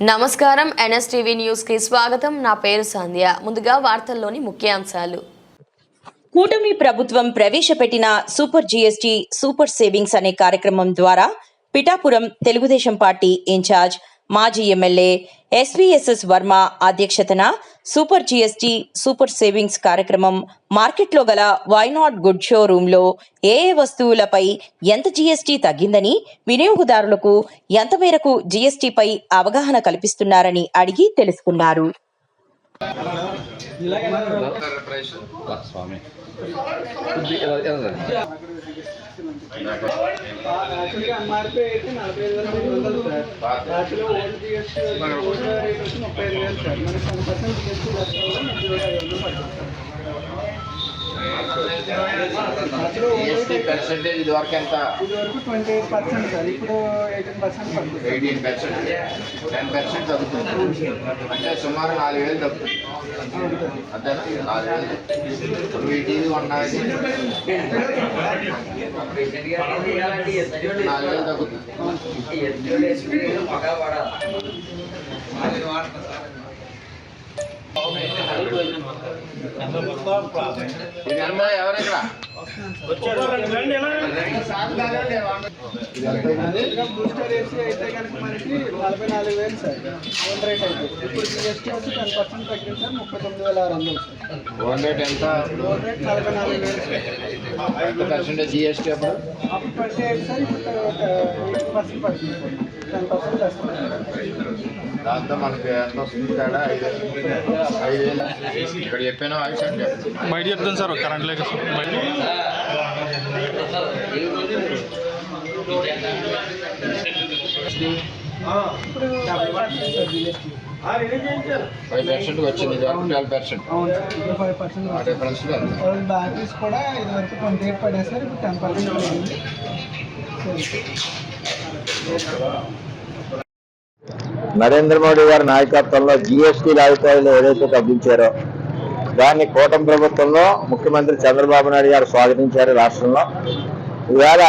నమస్కారం. ఎన్ఎస్టీవీ న్యూస్కి స్వాగతం. నా పేరు సంధ్య. ముందుగా వార్తల్లోని ముఖ్యాంశాలు. కూటమి ప్రభుత్వం ప్రవేశపెట్టిన సూపర్ జీఎస్టీ సూపర్ సేవింగ్స్ అనే కార్యక్రమం ద్వారా పిఠాపురం తెలుగుదేశం పార్టీ ఇన్ఛార్జ్ మాజీ ఎమ్మెల్యే ఎస్విఎస్ఎస్ వర్మ అధ్యక్షతన సూపర్ జీఎస్టీ సూపర్ సేవింగ్స్ కార్యక్రమం మార్కెట్లో గల వైనాట్ గుడ్ షో రూమ్లో ఏ ఏ వస్తువులపై ఎంత జీఎస్టీ తగ్గిందని వినియోగదారులకు ఎంత మేరకు జీఎస్టీపై అవగాహన కల్పిస్తున్నారని అడిగి తెలుసుకున్నారు. స్వామి. అయితే నలభై ఐదు వాటిలో ఓల్డ్ జిఎస్టీ ఓల్డ్ రేట్ వచ్చి ముప్పై ఐదు వేలు సార్. మనకి పర్సెంట్ జిఎస్టీ పడుతుంది జిఎస్టీ పర్సెంటేజ్ ఇది వరకు ఎంత? ఇది వరకు ట్వంటీ ఎయిట్ పర్సెంట్ సార్ ఇప్పుడు ఎయిటీన్ పర్సెంట్ పడుతుంది. Eighteen percent? టెన్ పర్సెంట్ తగ్గుతుంది. అంటే సుమారు నాలుగు వేలు తగ్గుతుంది. అంతేనా? నాలుగు వేలు ఇప్పుడు వీటిది ఉన్నది నాలుగు వేలు తగ్గుతుంది ఇది ఎంత ఎవరు ఇక్కడ ఇది ఎంత ఉన్నది? ఇంకా బూస్టర్ ఏసీ అయితే కనుక మనకి నలభై నాలుగు వేలు సార్ ఓన్ రేట్ అయితే ఇప్పుడు జిఎస్టీ వచ్చి టెన్ పర్సెంట్ తగ్గింది సార్ ముప్పై తొమ్మిది వేల ఆరు వందలు సార్ ఓన్ రేట్ ఎంత రేట్ నలభై నాలుగు వేలు పర్సెంటేజ్ జిఎస్టీ అప్పుడు? అప్పుడు ట్వంటీ ఎయిట్ సార్ ఇప్పుడు uh, ఎయిట్ పర్సెంట్ పడుతుంది. టెన్ పర్సెంట్ వేస్తాం దాంతో మనకి ఎంత వస్తుంది తేడా? ఐదు ఐదు వేలు. ఇక్కడ చెప్పాను అంటే బయట చెప్తాను సార్ కరెంట్ లేక సార్ బయట. ఇప్పుడు ఫైవ్ పర్సెంట్ వచ్చింది. ట్వెల్వ్ పర్సెంట్ డిఫరెన్స్ బ్యాటరీస్ కూడా ఇది వరకు ట్వంటీ ఎయిట్ ఇప్పుడు టెన్ పర్సెంట్ నరేంద్ర మోడీ గారి నాయకత్వంలో జిఎస్టీ రాయితీలు ఏదైతే తగ్గించారో దాన్ని కూటమి ప్రభుత్వంలో ముఖ్యమంత్రి చంద్రబాబు నాయుడు గారు స్వాగతించారు రాష్ట్రంలో. ఇవాళ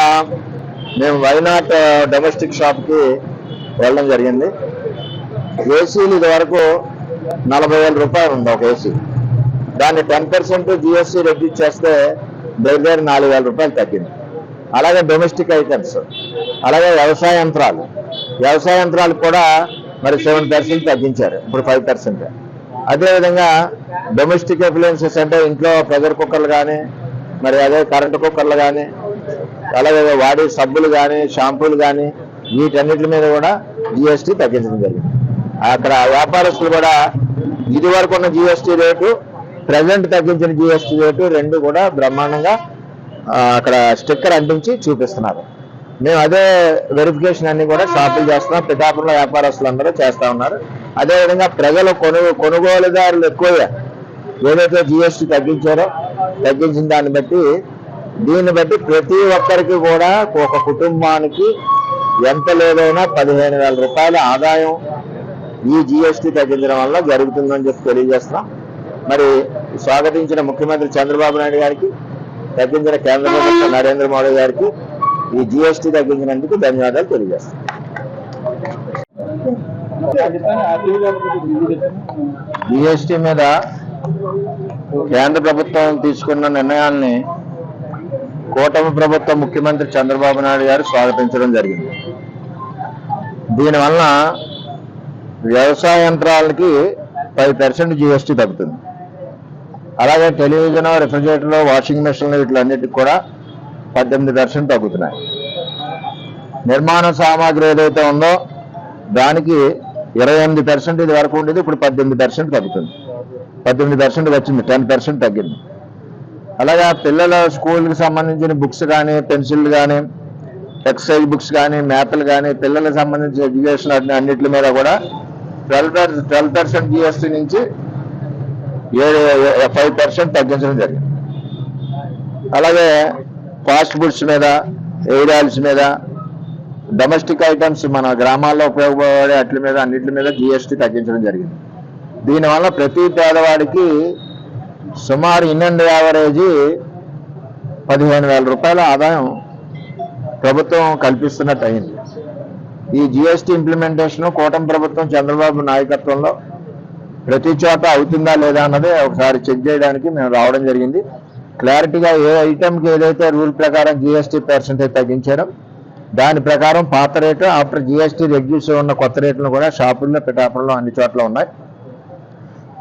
మేము వైనాట్ డొమెస్టిక్ షాప్కి వెళ్ళడం జరిగింది. ఏసీలు ఇదివరకు నలభై వేల రూపాయలు ఉంది ఒక ఏసీ దాన్ని టెన్ పర్సెంట్ జిఎస్టీ రెడ్యూస్ చేస్తే దగ్గర దగ్గర నాలుగు వేల రూపాయలు తగ్గింది. అలాగే డొమెస్టిక్ ఐటమ్స్ అలాగే వ్యవసాయ యంత్రాలు. వ్యవసాయ యంత్రాలు కూడా మరి సెవెన్ పర్సెంట్ తగ్గించారు. ఇప్పుడు ఫైవ్ పర్సెంట్ అదేవిధంగా డొమెస్టిక్ అప్లయన్సెస్ అంటే ఇంట్లో ప్రెషర్ కుక్కర్లు కానీ మరి అదే కరెంటు కుక్కర్లు కానీ అలాగే వాడే సబ్బులు కానీ షాంపూలు కానీ వీటన్నిటి మీద కూడా జిఎస్టీ తగ్గించడం జరిగింది. అక్కడ వ్యాపారస్తులు కూడా ఇది వరకు ఉన్న జిఎస్టీ రేటు ప్రజెంట్ తగ్గించిన జిఎస్టీ రేటు రెండు కూడా బ్రహ్మాండంగా అక్కడ స్టిక్కర్ అంటించి చూపిస్తున్నారు. మేము అదే వెరిఫికేషన్ అన్ని కూడా షాపులు చేస్తున్నాం పిఠాపురంలో వ్యాపారస్తులు అందరూ చేస్తా ఉన్నారు. అదేవిధంగా ప్రజలు కొను కొనుగోలుదారులు ఎక్కువగా ఏదైతే జిఎస్టీ తగ్గించారో తగ్గించిన దాన్ని బట్టి దీన్ని బట్టి ప్రతి ఒక్కరికి కూడా ఒక కుటుంబానికి ఎంత లేదైనా పదిహేను వేల రూపాయల ఆదాయం ఈ జిఎస్టీ తగ్గించడం వల్ల జరుగుతుందని చెప్పి తెలియజేస్తున్నాం. మరి స్వాగతించిన ముఖ్యమంత్రి చంద్రబాబు నాయుడు గారికి తగ్గించిన కేంద్ర ప్రభుత్వం నరేంద్ర మోడీ గారికి ఈ జిఎస్టీ తగ్గించినందుకు ధన్యవాదాలు తెలియజేస్తాను జిఎస్టీ మీద కేంద్ర ప్రభుత్వం తీసుకున్న నిర్ణయాల్ని కూటమి ప్రభుత్వం ముఖ్యమంత్రి చంద్రబాబు నాయుడు గారు స్వాగతించడం జరిగింది. దీనివల్ల వ్యవసాయ యంత్రాలకి ఫైవ్ పర్సెంట్ జిఎస్టీ తగ్గుతుంది. అలాగే టెలివిజన్ రిఫ్రిజిరేటర్లు వాషింగ్ మెషిన్లు వీటిలన్నిటికి కూడా పద్దెనిమిది పర్సెంట్ తగ్గుతున్నాయి. నిర్మాణ సామాగ్రి ఏదైతే ఉందో దానికి ఇరవై ఎనిమిది పర్సెంట్ ఇది వరకు ఉండేది ఇప్పుడు పద్దెనిమిది పర్సెంట్ తగ్గుతుంది. పద్దెనిమిది పర్సెంట్ వచ్చింది టెన్ పర్సెంట్ తగ్గింది. అలాగే పిల్లల స్కూల్కి సంబంధించిన బుక్స్ కానీ పెన్సిల్ కానీ ఎక్సర్సైజ్ బుక్స్ కానీ మ్యాప్లు కానీ పిల్లలకు సంబంధించిన ఎడ్యుకేషన్ అన్నింటి మీద కూడా ట్వెల్వ్ ట్వెల్వ్ పర్సెంట్ జిఎస్టీ నుంచి ఏడు ఫైవ్ పర్సెంట్ తగ్గించడం జరిగింది. అలాగే ఫాస్ట్ ఫుడ్స్ మీద ఎయిర్ ఆయిల్స్ మీద డొమెస్టిక్ ఐటమ్స్ మన గ్రామాల్లో ఉపయోగపడే వాటి మీద అన్నింటి మీద జిఎస్టీ తగ్గించడం జరిగింది. దీనివల్ల ప్రతి పేదవాడికి సుమారు ఇన్ అండ్ యావరేజ్ పదిహేను వేల రూపాయల ఆదాయం ప్రభుత్వం కల్పిస్తున్నట్టు అయింది. ఈ జిఎస్టీ ఇంప్లిమెంటేషన్ కూటమి ప్రభుత్వం చంద్రబాబు నాయకత్వంలో ప్రతి చోట అవుతుందా లేదా అన్నది ఒకసారి చెక్ చేయడానికి మేము రావడం జరిగింది. క్లారిటీగా ఏ ఐటెంకి ఏదైతే రూల్ ప్రకారం జిఎస్టీ పర్సెంటేజ్ తగ్గించారో దాని ప్రకారం పాత రేటు ఆఫ్టర్ జిఎస్టీ రెడ్యూస్ ఉన్న కొత్త రేట్లు కూడా షాపుల్లో పిఠాపుల్లో అన్ని చోట్ల ఉన్నాయి.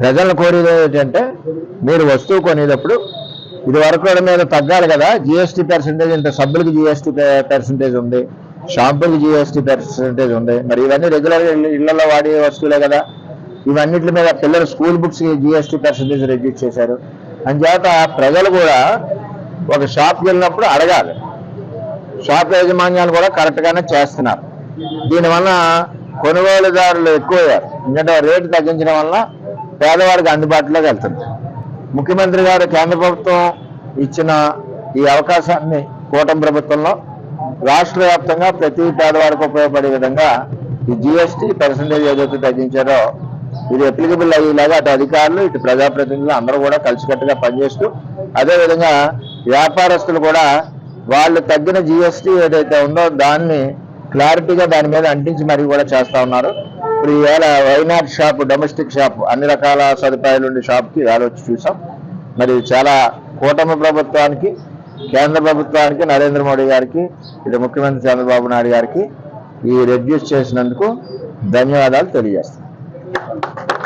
ప్రజలను కోరేది ఏంటంటే మీరు వస్తువు కొనేటప్పుడు ఇది వరకు మీద తగ్గాలి కదా జిఎస్టీ పర్సెంటేజ్ ఇంత సబ్బులకి జిఎస్టీ పర్సెంటేజ్ ఉంది షాంపూకి జిఎస్టీ పర్సెంటేజ్ ఉంది మరి ఇవన్నీ రెగ్యులర్ ఇళ్ళలో వాడే వస్తువులే కదా ఇవన్నిటి మీద పిల్లల school books GST percentage reduce చేశారు. అంచేత ప్రజలు కూడా ఒక షాప్కి వెళ్ళినప్పుడు అడగాలి. షాప్ యాజమాన్యాలు కూడా కరెక్ట్గానే చేస్తున్నారు. దీనివల్ల కొనుగోలుదారులు ఎక్కువయ్యారు. ఎందుకంటే రేటు తగ్గించడం వల్ల పేదవాడికి అందుబాటులోకి వెళ్తుంది. ముఖ్యమంత్రి గారు కేంద్ర ప్రభుత్వం ఇచ్చిన ఈ అవకాశాన్ని కూటమి ప్రభుత్వంలో రాష్ట్ర వ్యాప్తంగా ప్రతి పేదవాడికి ఉపయోగపడే విధంగా ఈ జిఎస్టీ పర్సంటేజ్ ఏదైతే తగ్గించారో ఇది అప్లికబుల్ అయ్యేలాగా అటు అధికారులు ఇటు ప్రజాప్రతినిధులు అందరూ కూడా కలిసికట్టుగా పనిచేస్తూ అదేవిధంగా వ్యాపారస్తులు కూడా వాళ్ళు తగ్గిన జిఎస్టీ ఏదైతే ఉందో దాన్ని క్లారిటీగా దాని మీద అంటించి మరీ కూడా చేస్తా ఉన్నారు. ఇప్పుడు ఈవేళ వైనాడ్ షాప్ డొమెస్టిక్ షాప్ అన్ని రకాల సదుపాయాలు ఉండే షాప్కి వేళ వచ్చి చూసాం. మరి చాలా కూటమి ప్రభుత్వానికి కేంద్ర ప్రభుత్వానికి నరేంద్ర మోడీ గారికి ఇటు ముఖ్యమంత్రి చంద్రబాబు నాయుడు గారికి ఈ రెడ్యూస్ చేసినందుకు ధన్యవాదాలు తెలియజేస్తాను Thank you.